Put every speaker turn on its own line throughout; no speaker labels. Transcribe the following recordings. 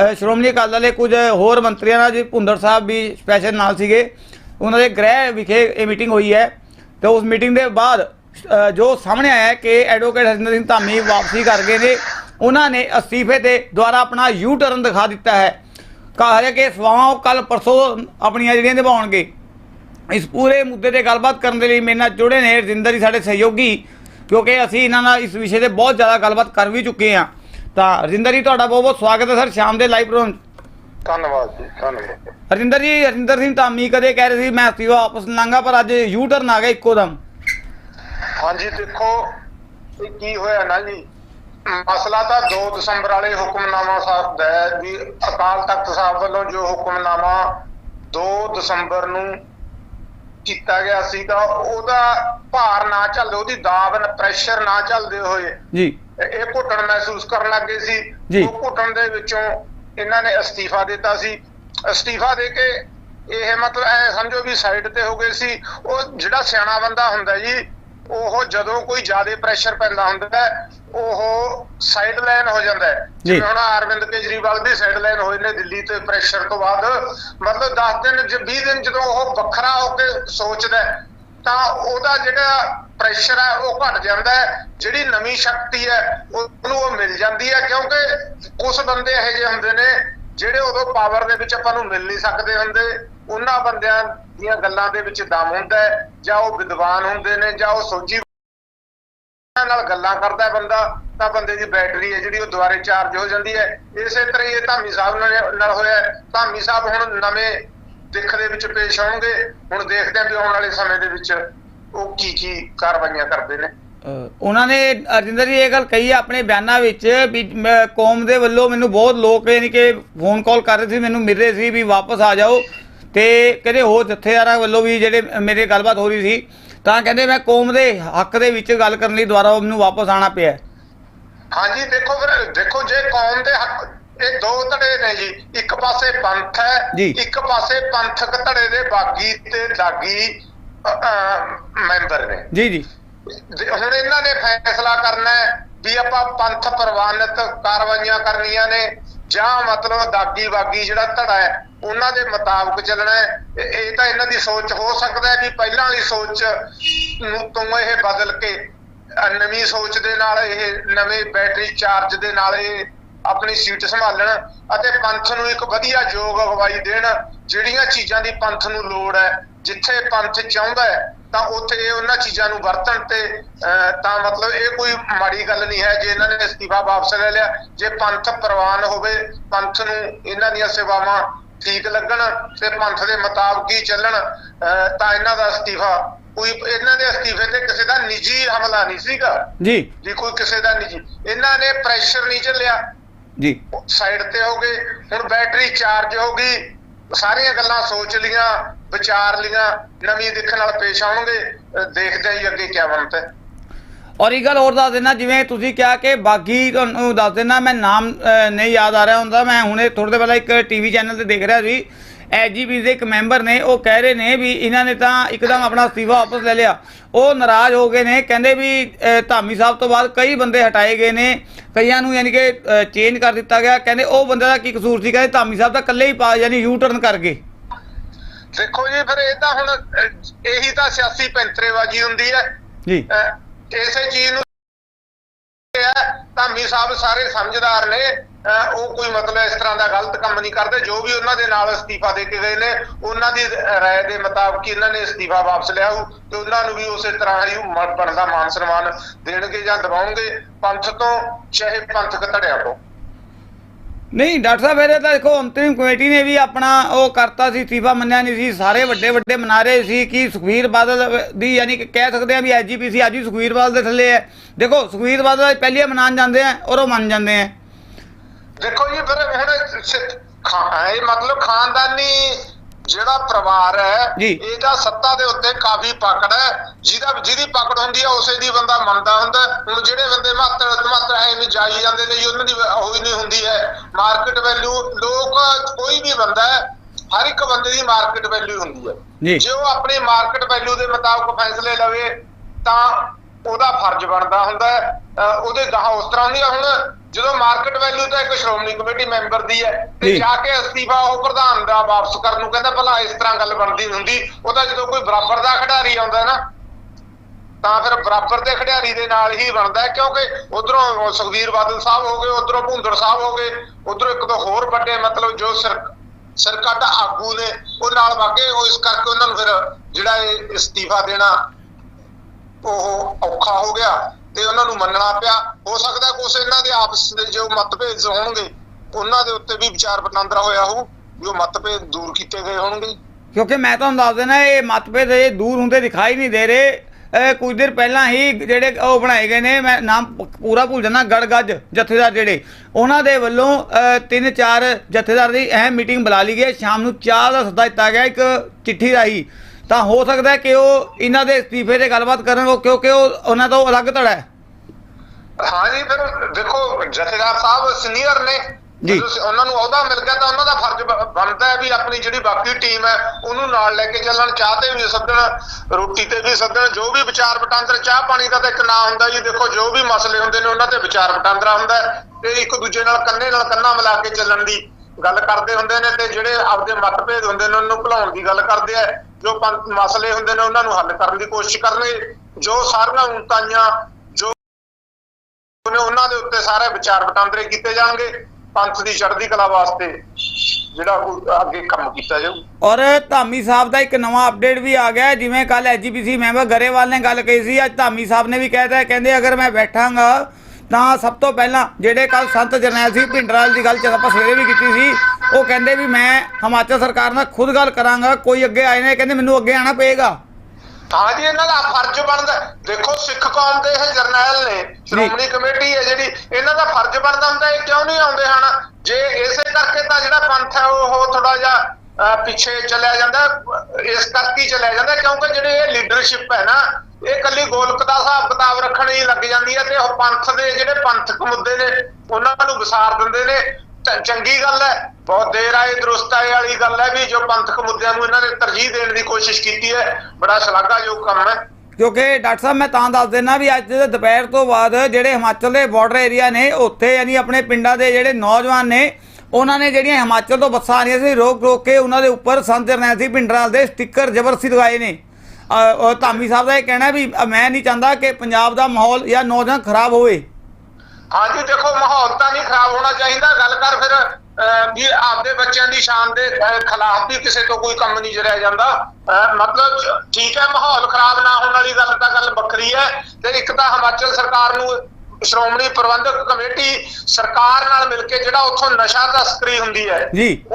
ਸ਼੍ਰੋਮਣੀ ਅਕਾਲੀ ਦਲ ਦੇ ਕੁਝ ਹੋਰ ਮੰਤਰੀਆਂ ਨਾਲ ਜੀ ਭੁੰਦਰ ਸਾਹਿਬ ਵੀ ਸਪੈਸ਼ਲ ਨਾਲ ਸੀਗੇ। ਉਹਨਾਂ ਦੇ ਗ੍ਰਹਿ ਵਿਖੇ ਇਹ ਮੀਟਿੰਗ ਹੋਈ ਹੈ ਤੇ ਉਸ ਮੀਟਿੰਗ ਦੇ ਬਾਅਦ ਜੋ ਸਾਹਮਣੇ ਆਇਆ ਕਿ ਐਡਵੋਕੇਟ ਹਰਜਿੰਦਰ ਸਿੰਘ ਧਾਮੀ ਵਾਪਸੀ ਕਰ ਗਏ ਨੇ, ਉਹਨਾਂ ਨੇ ਅਸਤੀਫੇ ਦੇ ਦੁਆਰਾ ਆਪਣਾ ਯੂ ਟਰਨ ਦਿਖਾ ਦਿੱਤਾ ਹੈ। ਕਹਾ ਹੈ ਕਿ ਸਵਾਵਾਂ ਉਹ ਕੱਲ ਪਰਸੋਂ ਆਪਣੀਆਂ ਜਿਹੜੀਆਂ ਨਿਭਾਉਣਗੇ। ਇਸ ਪੂਰੇ ਮੁੱਦੇ ਤੇ ਗੱਲਬਾਤ ਕਰਨ ਦੇ ਲਈ ਮੇਰੇ ਨਾਲ ਜੁੜੇ ਨੇ ਰਜਿੰਦਰ ਜੀ, ਸਾਡੇ ਸਹਿਯੋਗੀ, ਕਿਉਂਕਿ ਅਸੀਂ ਇਹਨਾਂ ਨਾਲ ਇਸ ਵਿਸ਼ੇ ਤੇ ਬਹੁਤ ਜ਼ਿਆਦਾ ਗੱਲਬਾਤ ਕਰ ਵੀ ਚੁੱਕੇ ਹਾਂ। ਤਾਂ ਰਜਿੰਦਰ ਜੀ ਤੁਹਾਡਾ ਬਹੁਤ ਬਹੁਤ ਸਵਾਗਤ ਹੈ ਸਰ ਸ਼ਾਮ ਦੇ ਲਾਈਵ ਪ੍ਰੋਗਰਾਮ।
ਧੰਨਵਾਦ ਜੀ ਧੰਨਵਾਦ।
ਹਰਜਿੰਦਰ ਜੀ ਹਰਜਿੰਦਰ ਸਿੰਘ ਧਾਮੀ ਕਦੇ ਕਹਿ ਰਹੇ ਸੀ ਮੈਂ ਅਸਤੀਫਾ ਵਾਪਸ ਲਾਂਗਾ ਪਰ ਅੱਜ ਯੂ ਟਰਨ ਆ ਗਿਆ ਇੱਕੋ ਦਮ।
ਹਾਂਜੀ ਦੇਖੋ ਇਹ ਕੀ ਹੋਇਆ ਨਾ ਜੀ? ਮਸਲਾ ਤਾਂ 2 ਦਸੰਬਰ ਵਾਲੇ ਹੁਕਮਨਾਮਾ ਸਾਹਿਬ ਦਾ ਹੈ ਵੀ ਅਕਾਲ ਤਖਤ ਸਾਹਿਬ ਵੱਲੋਂ ਜੋ ਹੁਕਮਨਾਮਾ 2 ਦਸੰਬਰ ਨੂੰ ਕੀਤਾ ਗਿਆ ਸੀਗਾ ਉਹਦਾ ਭਾਰ ਨਾ ਚੱਲਦੇ ਉਹਦੀ ਦਾਬ ਪ੍ਰੈਸ਼ਰ ਨਾ ਚੱਲਦੇ ਹੋਏ
ਜੀ।
ਇਹ ਘੁੱਟਣ ਮਹਿਸੂਸ ਕਰਨ ਲੱਗੇ ਸੀ।
ਜੀ।
ਉਹ ਘੁੱਟਣ ਦੇ ਵਿੱਚੋਂ ਇਹਨਾਂ ਨੇ ਅਸਤੀਫਾ ਦਿੱਤਾ ਸੀ। ਅਸਤੀਫਾ ਦੇ ਕੇ ਇਹ ਮਤਲਬ ਐ ਸਮਝੋ ਵੀ ਸਾਈਡ ਤੇ ਹੋ ਗਏ ਸੀ। ਉਹ ਜਿਹੜਾ ਸਿਆਣਾ ਬੰਦਾ ਹੁੰਦਾ ਜੀ ਉਹ ਜਦੋਂ ਕੋਈ ਜ਼ਿਆਦਾ ਪ੍ਰੈਸ਼ਰ ਪੈਂਦਾ ਹੁੰਦਾ ਹੈ, ਉਹ ਸਾਈਡ ਲਾਈਨ ਹੋ ਜਾਂਦਾ ਹੈ। ਜਿਵੇਂ ਹੁਣ ਅਰਵਿੰਦ ਕੇਜਰੀਵਾਲ ਦੀ ਸਾਈਡ ਲਾਈਨ ਹੋਏ ਨੇ ਦਿੱਲੀ ਤੇ ਪ੍ਰੈਸ਼ਰ ਤੋਂ ਬਾਅਦ। ਮਤਲਬ 10 ਦਿਨ ਜ 20 ਦਿਨ ਜਦੋਂ ਉਹ ਵੱਖਰਾ ਹੋ ਕੇ ਸੋਚਦਾ ਹੈ, ਤਾਂ ਉਹਦਾ ਜਿਹੜਾ ਪ੍ਰੈਸ਼ਰ ਹੈ ਉਹ ਘਟ ਜਾਂਦਾ ਹੈ। ਜਿਹੜੀ ਨਵੀਂ ਸ਼ਕਤੀ ਹੈ, ਉਹਨੂੰ ਉਹ ਮਿਲ ਜਾਂਦੀ ਹੈ ਕਿਉਂਕਿ ਕੁਝ ਬੰਦੇ ਇਹੋ ਜਿਹੇ ਹੁੰਦੇ ਨੇ ਜਿਹੜੇ ਉਦੋਂ ਪਾਵਰ ਦੇ ਵਿੱਚ ਆਪਾਂ ਨੂੰ ਮਿਲ ਨਹੀਂ ਸਕਦੇ ਹੁੰਦੇ। ਉਹਨਾਂ ਬੰਦਿਆਂ ਦੀਆਂ ਗੱਲਾਂ ਦੇ ਵਿੱਚ ਦਮ ਹੁੰਦਾ ਹੈ ਜਾਂ ਉਹ ਵਿਦਵਾਨ ਹੁੰਦੇ ਨੇ ਜਾਂ ਉਹ ਸੋਝੀ ਨਾਲ ਗੱਲਾਂ ਕਰਦਾ ਬੰਦਾ, ਤਾਂ ਬੰਦੇ ਦੀ ਬੈਟਰੀ ਹੈ ਜਿਹੜੀ ਉਹ ਦੁਬਾਰੇ ਚਾਰਜ ਹੋ ਜਾਂਦੀ ਹੈ। ਇਸੇ ਤਰ੍ਹਾਂ ਹੀ ਇਹ ਧਾਮੀ ਸਾਹਿਬ ਨਾਲ ਹੋਇਆ ਧਾਮੀ ਸਾਹਿਬ ਹੁਣ ਨਵੇਂ ਦਿੱਖ ਦੇ ਵਿੱਚ ਪੇਸ਼ ਹੋਣਗੇ ਹੁਣ ਦੇਖਦੇ ਵੀ ਆਉਣ ਵਾਲੇ ਸਮੇਂ ਦੇ ਵਿੱਚ ਉਹ ਕੀ ਕੀ ਕਾਰਵਾਈਆਂ ਕਰਦੇ ਨੇ।
ਉਹਨਾਂ ਨੇ ਅਰਜਿੰਦਰ ਜੀ ਇਹ ਗੱਲ ਕਹੀ ਆਪਣੇ ਬਿਆਨਾਂ ਵਿੱਚ ਵੀ ਕੌਮ ਦੇ ਵੱਲੋਂ ਮੈਨੂੰ ਬਹੁਤ ਲੋਕ ਯਾਨੀ ਕਿ ਫੋਨ ਕਾਲ ਕਰ ਰਹੇ ਸੀ ਮੈਨੂੰ ਮਿਲ ਰਹੇ ਸੀ ਵੀ ਵਾਪਸ ਆ ਜਾਓ ਤੇ ਕਹਿੰਦੇ ਹੋਰ ਜਥੇਦਾਰਾਂ ਵੱਲੋਂ ਵੀ ਜਿਹੜੇ ਮੇਰੇ ਗੱਲਬਾਤ ਹੋ ਰਹੀ ਸੀ ਤਾਂ ਕਹਿੰਦੇ ਮੈਂ ਕੌਮ ਦੇ ਹੱਕ ਦੇ ਵਿੱਚ ਗੱਲ ਕਰਨ ਲਈ ਦੁਬਾਰਾ ਮੈਨੂੰ ਵਾਪਸ ਆਣਾ ਪਿਆ।
ਹਾਂਜੀ ਦੇਖੋ ਫਿਰ ਦੇਖੋ ਜੇ ਕੌਮ ਦੇ ਹੱਕ ਇਹ ਦੋ ਧੜੇ ਨੇ ਜੀ। ਇੱਕ ਪਾਸੇ ਪੰਥ ਹੈ। ਇੱਕ ਪਾਸੇ ਪੰਥਕ ਧੜੇ ਦੇ ਬਾਗੀ ਤੇ ਅ, ਮੈਂਬਰ ਨੇ।
ਜੀ ਜੀ।
ਹੁਣ ਇਹਨਾਂ ਨੇ ਫੈਸਲਾ ਕਰਨਾ ਹੈ ਵੀ ਆਪਾਂ ਪੰਥ ਪ੍ਰਵਾਨਿਤ ਕਾਰਵਾਈਆਂ ਕਰਨੀਆਂ ਨੇ ਜਾਂ ਮਤਲਬ ਦਾਗੀ ਬਾਗੀ ਜਿਹੜਾ ਧੜਾ ਹੈ ਉਹਨਾਂ ਦੇ ਮੁਤਾਬਕ ਚੱਲਣਾ ਹੈ। ਇਹ ਤਾਂ ਇਹਨਾਂ ਦੀ ਸੋਚ ਹੋ ਸਕਦਾ ਹੈ ਵੀ ਪਹਿਲਾਂ ਵਾਲੀ ਸੋਚ ਨੂੰ ਤੋਂ ਇਹ ਬਦਲ ਕੇ ਨਵੀਂ ਸੋਚ ਦੇ ਨਾਲ ਇਹ ਨਵੇਂ ਬੈਟਰੀ ਚਾਰਜ ਦੇ ਨਾਲ ਇਹ ਆਪਣੀ ਸੀਟ ਸੰਭਾਲਣ ਅਤੇ ਪੰਥ ਨੂੰ ਇੱਕ ਵਧੀਆ ਯੋਗ ਅਗਵਾਈ ਦੇਣ ਜਿਹੜੀਆਂ ਚੀਜ਼ਾਂ ਦੀ ਪੰਥ ਨੂੰ ਲੋੜ ਹੈ। ਜਿੱਥੇ ਪੰਥ ਚਾਹੁੰਦਾ ਹੈ ਤਾਂ ਉੱਥੇ ਇਹ ਉਹਨਾਂ ਚੀਜ਼ਾਂ ਨੂੰ ਵਰਤਣ ਤੇ ਤਾਂ ਮਤਲਬ ਇਹ ਕੋਈ ਮਾੜੀ ਗੱਲ ਨਹੀਂ ਹੈ। ਜੇ ਇਹਨਾਂ ਨੇ ਅਸਤੀਫਾ ਵਾਪਸ ਲੈ ਲਿਆ ਜੇ ਪੰਥ ਪ੍ਰਵਾਨ ਹੋਵੇ ਪੰਥ ਨੂੰ ਇਹਨਾਂ ਦੀਆਂ ਸੇਵਾਵਾਂ ਠੀਕ ਲੱਗਣ ਤੇ ਪੰਥ ਦੇ ਮੁਤਾਬਕ ਹੀ ਚੱਲਣ ਤਾਂ ਇਹਨਾਂ ਦਾ ਅਸਤੀਫਾ ਕੋਈ ਇਹਨਾਂ ਦੇ ਅਸਤੀਫੇ ਤੇ ਕਿਸੇ ਦਾ ਨਿੱਜੀ ਹਮਲਾ ਨਹੀਂ ਸੀਗਾ।
ਜੀ।
ਜੀ ਕੋਈ ਕਿਸੇ ਦਾ ਨਿੱਜੀ। ਇਹਨਾਂ ਨੇ ਪ੍ਰੈਸ਼ਰ ਨਹੀਂ ਝੱਲਿਆ।
ਜੀ।
ਸਾਈਡ ਤੇ ਹੋ ਗਏ ਹੁਣ ਬੈਟਰੀ ਚਾਰਜ ਹੋ ਗਈ ਸਾਰੀਆਂ ਗੱਲਾਂ ਸੋਚ ਲੀਆਂ ਵਿਚਾਰ ਲੀਆਂ ਨਵੀਂ ਦਿੱਖ ਨਾਲ ਪੇਸ਼ ਆਉਣਗੇ। ਦੇਖਦੇ ਜੀ ਅੱਗੇ ਕੀ ਬਣਦਾ ਹੈ।
ਔਰ ਇਹ ਗੱਲ ਹੋਰ ਦੱਸ ਦੇਣਾ ਜਿਵੇਂ ਤੁਸੀਂ ਕਿਹਾ ਕਿ ਬਾਗੀ ਤੁਹਾਨੂੰ ਦੱਸ ਦੇਣਾ ਮੈਂ ਨਾਮ ਨਹੀਂ ਯਾਦ ਆ ਰਿਹਾ ਹੁੰਦਾ ਮੈਂ ਹੁਣੇ ਥੋੜੇ ਦੇਰ ਪਹਿਲਾਂ ਇੱਕ ਟੀਵੀ ਚੈਨਲ ਤੇ ਦੇਖ ਰਿਹਾ ਸੀ। ਐਜੀਪੀ ਦੇ ਇੱਕ ਮੈਂਬਰ ਨੇ ਉਹ ਕਹਿ ਰਹੇ ਨੇ ਵੀ ਇਹਨਾਂ ਨੇ ਤਾਂ ਇੱਕਦਮ ਆਪਣਾ ਅਸਤੀਫਾ ਵਾਪਸ ਲੈ ਲਿਆ। ਉਹ ਨਾਰਾਜ਼ ਹੋ ਗਏ ਨੇ ਕਹਿੰਦੇ ਵੀ ਧਾਮੀ ਸਾਹਿਬ ਤੋਂ ਬਾਅਦ ਕਈ ਬੰਦੇ ਹਟਾਏ ਗਏ ਨੇ। ਕਈਆਂ ਨੂੰ ਯਾਨੀ ਕਿ ਚੇਂਜ ਕਰ ਦਿੱਤਾ ਗਿਆ। ਕਹਿੰਦੇ ਉਹ ਬੰਦੇ ਦਾ ਕੀ ਕਸੂਰ ਸੀ? ਕਹਿੰਦੇ ਧਾਮੀ ਸਾਹਿਬ ਤਾਂ ਇਕੱਲੇ ਹੀ ਪਾ ਯਾਨੀ ਯੂ ਟਰਨ ਕਰ ਗਏ।
ਦੇਖੋ ਜੀ ਫਿਰ ਇਹ ਤਾਂ ਹੁਣ ਇਹੀ ਤਾਂ ਸਿਆਸੀ ਪੈਂਤਰੇਬਾਜ਼ੀ ਹੁੰਦੀ ਹੈ।
ਜੀ।
ਇਸੇ ਚੀਜ਼ ਨੂੰ ਧਾਮੀ ਸਾਹਿਬ ਸਾਰੇ ਸਮਝਦਾਰ ਨੇ। ਉਹ ਕੋਈ ਮਤਲਬ ਇਸ ਤਰ੍ਹਾਂ ਦਾ ਗਲਤ ਕੰਮ ਨਹੀਂ ਕਰਦੇ, ਜੋ ਵੀ ਉਹਨਾਂ ਦੇ ਨਾਲ ਅਸਤੀਫਾ ਦੇ ਕੇ ਗਏ ਨੇ, ਉਹਨਾਂ ਦੀ ਰਾਏ ਦੇ ਮੁਤਾਬਕ ਇਹਨਾਂ ਨੇ ਅਸਤੀਫਾ ਵਾਪਸ ਲਿਆ ਹੋਊ ਤੇ ਉਹਨਾਂ ਨੂੰ ਵੀ ਉਸੇ ਤਰ੍ਹਾਂ ਹੀ ਬਣਦਾ ਮਾਨ ਸਨਮਾਨ ਦੇਣਗੇ ਜਾਂ ਦਿਵਾਉਣਗੇ, ਪੰਥ ਤੋਂ, ਚਾਹੇ ਪੰਥਕ ਧੜਿਆਂ ਤੋਂ।
ਨਹੀਂ, ਡਾਕਟਰ ਸਾਹਿਬ, ਇਹਦੇ ਤਾਂ ਦੇਖੋ ਅੰਤਰਿਮ ਕਮੇਟੀ ਨੇ ਵੀ ਆਪਣਾ ਉਹ ਕਰਤਾ ਸੀ, ਅਸਤੀਫਾ ਮੰਨਿਆ ਨਹੀਂ ਸੀ, ਸਾਰੇ ਵੱਡੇ ਵੱਡੇ ਮਨਾ ਰਹੇ ਸੀ ਕਿ ਸੁਖਵੀਰ ਬਾਦਲ ਦੀ ਯਾਨੀ ਕਿ ਕਹਿ ਸਕਦੇ ਆ ਵੀ ਐਜੀਪੀਸੀ ਅੱਜ ਵੀ ਸੁਖਵੀਰ ਬਾਦਲ ਦੇ ਥੱਲੇ ਹੈ। ਦੇਖੋ ਸੁਖਵੀਰ ਬਾਦਲ ਪਹਿਲੇ ਮਨਾਨ ਜਾਂਦੇ ਆ ਔਰ ਉਹ ਮੰਨ ਜਾਂਦੇ ਆ।
ਫਿਰ ਹੁਣ ਇਹ ਮਤਲਬ ਖਾਨਦਾਨੀ ਜਿਹੜਾ ਪਰਿਵਾਰ ਹੈ। ਇਹਦਾ ਸੱਤਾ ਦੇ ਉੱਤੇ ਕਾਫੀ ਪਕੜ ਹੈ ਜਿਹਦਾ ਜਿਹਦੀ ਪਕੜ ਹੁੰਦੀ ਹੈ ਉਸੇ ਦੀ ਬੰਦਾ ਮੰਨਦਾ ਹੁੰਦਾ। ਹੁਣ ਜਿਹੜੇ ਬੰਦੇ ਮਾਤਰ ਮਾਤਰ ਐ ਨਹੀਂ ਜਾਈ ਜਾਂਦੇ ਨੇ ਉਹਨਾਂ ਦੀ ਉਹ ਹੀ ਨਹੀਂ ਹੁੰਦੀ ਹੈ ਮਾਰਕੀਟ ਵੈਲਿਊ ਲੋਕ ਕੋਈ ਵੀ ਬੰਦਾ ਹੈ ਹਰ ਇੱਕ ਬੰਦੇ ਦੀ ਮਾਰਕੀਟ ਵੈਲਿਊ ਹੁੰਦੀ ਹੈ
ਜੇ
ਉਹ ਆਪਣੀ ਮਾਰਕੀਟ ਵੈਲਿਊ ਦੇ ਮੁਤਾਬਕ ਫੈਸਲੇ ਲਵੇ ਤਾਂ ਉਹਦਾ ਫਰਜ਼ ਬਣਦਾ ਹੁੰਦਾ ਉਹਦੇ ਗਾਹਾਂ ਉਸ ਤਰ੍ਹਾਂ ਦੀ ਹੁਣ ਜਦੋਂ ਮਾਰਕੀਟ ਵੈਲਿਊ ਤਾਂ ਇੱਕ ਸ਼੍ਰੋਮਣੀ ਕਮੇਟੀ ਮੈਂਬਰ ਦੀ ਹੈ ਤੇ
ਜੀ।
ਕੇ ਅਸਤੀਫਾ ਉਹ ਪ੍ਰਧਾਨ ਦਾ ਵਾਪਸ ਕਰਨ ਨੂੰ ਕਹਿੰਦਾ ਭਲਾ ਇਸ ਤਰ੍ਹਾਂ ਗੱਲ ਬਣਦੀ ਨਹੀਂ ਹੁੰਦੀ। ਉਹ ਤਾਂ ਜਦੋਂ ਕੋਈ ਬਰਾਬਰ ਦਾ ਖਿਡਾਰੀ ਆਉਂਦਾ ਨਾ ਤਾਂ ਫਿਰ ਬਰਾਬਰ ਦੇ ਖਿਡਾਰੀ ਦੇ ਨਾਲ ਹੀ ਬਣਦਾ ਕਿਉਂਕਿ ਉਧਰੋਂ ਸੁਖਵੀਰ ਬਾਦਲ ਸਾਹਿਬ ਹੋ ਗਏ ਉਧਰੋਂ ਭੁੰਦੜ ਸਾਹਿਬ ਹੋ ਗਏ ਉਧਰੋਂ ਇੱਕ ਦੋ ਹੋਰ ਵੱਡੇ ਮਤਲਬ ਜੋ ਸਰ ਸਰਕਟ ਆਗੂ ਨੇ ਉਹ ਨਾਲ ਵਾਗੇ ਉਹ ਇਸ ਕਰਕੇ ਉਹਨਾਂ ਨੂੰ ਫਿਰ ਜਿਹੜਾ ਇਹ ਇਸਤੀਫਾ ਦੇਣਾ ਉਹ ਔਖਾ ਹੋ ਗਿਆ ਤੇ ਉਹਨਾਂ ਨੂੰ ਮੰਨਣਾ ਪਿਆ। ਹੋ ਸਕਦਾ ਕੁਛ ਇਹਨਾਂ ਦੇ ਆਪਸ ਦੇ ਜੋ ਮਤਭੇਦ ਹੋਣਗੇ, ਉਹਨਾਂ ਦੇ ਉੱਤੇ ਵੀ ਵਿਚਾਰ ਵਟਾਂਦਰਾ ਹੋਇਆ ਹੋ ਜੋ ਮਤਭੇਦ ਦੂਰ ਕੀਤੇ ਗਏ ਹੋਣਗੇ।
ਕਿਉਂਕਿ ਮੈਂ ਤੁਹਾਨੂੰ ਦੱਸ ਦੇਣਾ ਇਹ ਮਤਭੇਦ ਇਹ ਦੂਰ ਹੁੰਦੇ ਦਿਖਾਈ ਨਹੀਂ ਦੇ ਰਹੇ। ਕੁਝ ਦਿਨ ਪਹਿਲਾਂ ਹੀ ਜਿਹੜੇ ਉਹ ਬਣਾਏ ਗਏ ਨੇ, ਮੈਂ ਨਾਮ ਪੂਰਾ ਭੁੱਲ ਜਾਣਾ ਗੜਗੱਜ ਜਥੇਦਾਰ ਜਿਹੜੇ। ਉਹਨਾਂ ਦੇ ਵੱਲੋਂ ਤਿੰਨ ਚਾਰ ਜਥੇਦਾਰ ਦੀ ਅਹਿਮ ਮੀਟਿੰਗ ਬੁਲਾ ਲਈ ਗਈ ਸ਼ਾਮ ਨੂੰ ਚਾਹ ਦਾ ਸੱਦਾ ਦਿੱਤਾ ਗਿਆ, ਇੱਕ ਚਿੱਠੀ ਰਾਹੀਂ। ਤਾਂ ਹੋ ਸਕਦਾ ਕਿ ਉਹ ਇਹਨਾਂ ਦੇ ਅਸਤੀਫੇ ਤੇ ਗੱਲਬਾਤ ਕਰਨ ਉਹ ਕਿਉਂਕਿ ਉਹ ਉਹਨਾਂ ਤੋਂ ਅਲੱਗ ਧੜਾ ਹੈ।
ਹਾਂ ਜੀ ਫਿਰ ਦੇਖੋ ਜਥੇਦਾਰ ਸਾਹਿਬ ਸੀਨੀਅਰ ਨੇ।
ਜੀ।
ਉਹਨਾਂ ਨੂੰ ਅਹੁਦਾ ਮਿਲ ਗਿਆ ਤਾਂ ਉਹਨਾਂ ਦਾ ਫਰਜ਼ ਬਣਦਾ ਹੈ ਵੀ ਆਪਣੀ ਜਿਹੜੀ ਬਾਕੀ ਟੀਮ ਹੈ ਉਹਨੂੰ ਨਾਲ ਲੈ ਕੇ ਚੱਲਣ ਚਾਹ ਤੇ ਵੀ ਸੱਦਣ ਰੋਟੀ ਤੇ ਵੀ ਸੱਦਣ ਜੋ ਵੀ ਵਿਚਾਰ ਵਟਾਂਦਰ ਚਾਹ ਪਾਣੀ ਦਾ ਤਾਂ ਇੱਕ ਨਾਂ ਹੁੰਦਾ ਜੀ। ਦੇਖੋ ਜੋ ਵੀ ਮਸਲੇ ਹੁੰਦੇ ਨੇ ਉਹਨਾਂ ਤੇ ਵਿਚਾਰ ਵਟਾਂਦਰਾ ਹੁੰਦਾ ਤੇ ਇੱਕ ਦੂਜੇ ਨਾਲ ਕੰਨੇ ਨਾਲ ਕੰਨਾ ਮਿਲਾ ਕੇ ਚੱਲਣ ਦੀ ਗੱਲ ਕਰਦੇ ਹੁੰਦੇ ਨੇ ਤੇ ਜਿਹੜੇ ਆਪਦੇ ਮਤਭੇਦ ਹੁੰਦੇ ਨੇ ਉਹਨਾਂ ਨੂੰ ਭੁਲਾਉਣ ਦੀ ਗੱਲ ਕਰਦੇ ਆ। ਜੋ ਮਸਲੇ ਹੁੰਦੇ ਨੇ ਉਹਨਾਂ ਨੂੰ ਹੱਲ ਕਰਨ ਦੀ ਕੋਸ਼ਿਸ਼ ਕਰਨਗੇ। ਜੋ ਸਾਰੀਆਂ ਉਨਤਾਈਆਂ ਜੋ ਨੇ ਉਹਨਾਂ ਦੇ ਉੱਤੇ ਸਾਰੇ ਵਿਚਾਰ ਵਟਾਂਦਰੇ ਕੀਤੇ ਜਾਣਗੇ, ਪੰਥ ਦੀ ਚੜ੍ਹਦੀ ਕਲਾ ਵਾਸਤੇ ਜਿਹੜਾ ਅੱਗੇ ਕੰਮ ਕੀਤਾ ਜਾਊ।
ਔਰ ਧਾਮੀ ਸਾਹਿਬ ਦਾ ਇੱਕ ਨਵਾਂ ਅਪਡੇਟ ਵੀ ਆ ਗਿਆ ਜਿਵੇਂ ਕੱਲ ਐਜੀਪੀਸੀ ਮੈਂਬਰ ਗਰੇਵਾਲ ਨੇ ਗੱਲ ਕਹੀ ਸੀ, ਅੱਜ ਧਾਮੀ ਸਾਹਿਬ ਨੇ ਵੀ ਕਹਿਤਾ ਕਹਿੰਦੇ ਅਗਰ ਮੈਂ ਬੈਠਾਂਗਾ ਤਾਂ ਸਭ ਤੋਂ ਪਹਿਲਾਂ ਜਿਹੜੇ ਕੱਲ ਸੰਤ ਜਰਨੈਲ ਸਿੰਘ ਭਿੰਡਰਾਲ ਦੀ ਗੱਲ ਚ ਆਪਾਂ ਸਵੇਰੇ ਵੀ ਕੀਤੀ ਸੀ ਉਹ ਕਹਿੰਦੇ ਵੀ ਮੈਂ ਹਿਮਾਚਲ ਸਰਕਾਰ ਨਾਲ ਖੁਦ ਗੱਲ ਕਰਾਂਗਾ ਕੋਈ ਅੱਗੇ ਆਏ ਨੇ ਕਹਿੰਦੇ ਮੈਨੂੰ ਅੱਗੇ ਆਣਾ ਪਏਗਾ।
ਹਾਂ ਜੀ ਇਹਨਾਂ ਦਾ ਫਰਜ਼ ਬਣਦਾ ਦੇਖੋ ਸਿੱਖ ਕੌਮ ਦੇ ਇਹ ਜਰਨੈਲ ਨੇ ਸ਼੍ਰੋਮਣੀ ਕਮੇਟੀ ਹੈ ਜਿਹੜੀ ਇਹਨਾਂ ਦਾ ਫਰਜ਼ ਬਣਦਾ ਹੁੰਦਾ ਇਹ ਕਿਉਂ ਨਹੀਂ ਆਉਂਦੇ ਹਨ? ਜੇ ਇਸੇ ਕਰਕੇ ਤਾਂ ਜਿਹੜਾ ਪੰਥ ਹੈ ਉਹ ਥੋੜਾ ਜਿਹਾ ਪਿੱਛੇ ਚੱਲਿਆ ਜਾਂਦਾ। ਇਸ ਕਰਕੇ ਚੱਲਿਆ ਜਾਂਦਾ ਕਿਉਂਕਿ ਜਿਹੜੇ ਇਹ ਲੀਡਰਸ਼ਿਪ ਹੈ ਨਾ ਇਹ ਕੱਲੀ ਗੋਲਕ ਦਾ ਹਿਸਾਬ ਕਿਤਾਬ ਰੱਖਣ ਹੀ ਲੱਗ ਜਾਂਦੀ ਹੈ ਤੇ ਉਹ ਪੰਥ ਦੇ ਜਿਹੜੇ ਪੰਥਕ ਮੁੱਦੇ ਨੇ ਉਹਨਾਂ ਨੂੰ ਵਿਸਾਰ ਦਿੰਦੇ ਨੇ। ਚੰਗੀ ਗੱਲ ਹੈ, ਬਹੁਤ ਦੇਰ ਆਏ, ਦਰੁਸਤ ਵਾਲੀ ਗੱਲ ਹੈ ਵੀ ਜੋ ਪੰਥਕ ਮੁੱਦਿਆਂ ਨੂੰ ਇਹਨਾਂ ਨੇ ਤਰਜੀਹ ਦੇਣ ਦੀ ਕੋਸ਼ਿਸ਼ ਕੀਤੀ ਹੈ, ਬੜਾ ਸ਼ਲਾਘਾਯੋਗ ਕੰਮ ਹੈ।
ਕਿਉਂਕਿ ਡਾਕਟਰ ਸਾਹਿਬ, ਮੈਂ ਤਾਂ ਦੱਸ ਦੇਣਾ ਵੀ ਅੱਜ ਦੇ ਦੁਪਹਿਰ ਤੋਂ ਬਾਅਦ ਜਿਹੜੇ ਹਿਮਾਚਲ ਦੇ ਬਾਰਡਰ ਏਰੀਆ ਨੇ, ਉੱਥੇ ਯਾਨੀ ਆਪਣੇ ਪਿੰਡਾਂ ਦੇ ਜਿਹੜੇ ਨੌਜਵਾਨ ਨੇ, ਉਹਨਾਂ ਨੇ ਜਿਹੜੀਆਂ ਹਿਮਾਚਲ ਤੋਂ ਬੱਸਾਂ ਆ ਰਹੀਆਂ ਸੀ ਰੋਕ ਰੋਕ ਕੇ ਉਹਨਾਂ ਦੇ ਉੱਪਰ ਸੰਤ ਜਰਨੈਲ ਸਿੰਘ ਭਿੰਡਰਾਲ ਦੇ ਸਟicker ਜ਼ਬਰਦਸਤੀ ਲਗਾਏ ਨੇ। ਧਾਮੀ ਸਾਹਿਬ ਦਾ ਇਹ ਕਹਿਣਾ ਵੀ ਮੈਂ ਨਹੀਂ ਚਾਹੁੰਦਾ ਕਿ ਪੰਜਾਬ ਦਾ ਮਾਹੌਲ ਜਾਂ ਨੌਜਵਾਨ ਖਰਾਬ ਹੋਵੇ।
ਹਾਂਜੀ ਦੇਖੋ ਮਾਹੌਲ ਤਾਂ ਨਹੀਂ ਖਰਾਬ ਹੋਣਾ ਚਾਹੀਦਾ। ਗੱਲ ਕਰ ਫਿਰ ਵੀ ਆਪਦੇ ਬੱਚਿਆਂ ਦੀ ਸ਼ਾਨ ਦੇ ਖਿਲਾਫ ਵੀ ਕਿਸੇ ਤੋਂ ਕੋਈ ਕੰਮ ਨਹੀਂ ਜਰਿਆ ਜਾਂਦਾ। ਮਤਲਬ ਠੀਕ ਹੈ ਮਾਹੌਲ ਖਰਾਬ ਨਾ ਹੋਣ ਵਾਲੀ ਗੱਲ ਤਾਂ ਗੱਲ ਵੱਖਰੀ ਹੈ। ਤੇ ਇੱਕ ਤਾਂ ਹਿਮਾਚਲ ਸਰਕਾਰ ਨੂੰ ਸ਼੍ਰੋਮਣੀ ਪ੍ਰਬੰਧਕ ਕਮੇਟੀ ਸਰਕਾਰ ਨਾਲ ਮਿਲ ਕੇ ਜਿਹੜਾ ਉੱਥੋਂ ਨਸ਼ਾ ਤਸਕਰੀ ਹੁੰਦੀ ਹੈ